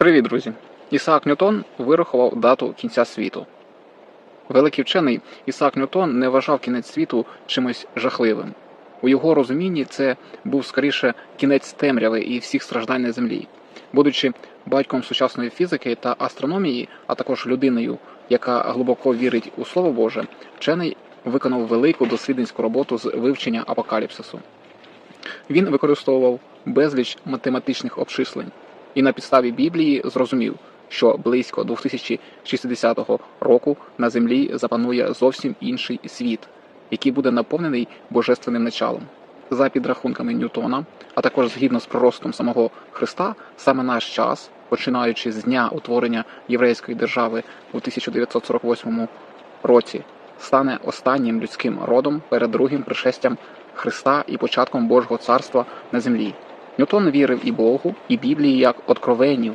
Привіт, друзі! Ісаак Ньютон вирахував дату кінця світу. Великий вчений Ісаак Ньютон не вважав кінець світу чимось жахливим. У його розумінні це був скоріше кінець темряви і всіх страждань на землі. Будучи батьком сучасної фізики та астрономії, а також людиною, яка глибоко вірить у Слово Боже, вчений виконав велику дослідницьку роботу з вивчення апокаліпсису. Він використовував безліч математичних обчислень і на підставі Біблії зрозумів, що близько 2060 року на землі запанує зовсім інший світ, який буде наповнений божественним началом. За підрахунками Ньютона, а також згідно з проростом самого Христа, саме наш час, починаючи з дня утворення єврейської держави у 1948 році, стане останнім людським родом перед другим пришестям Христа і початком Божого царства на землі. Ньютон вірив і Богу, і Біблії як откровенню,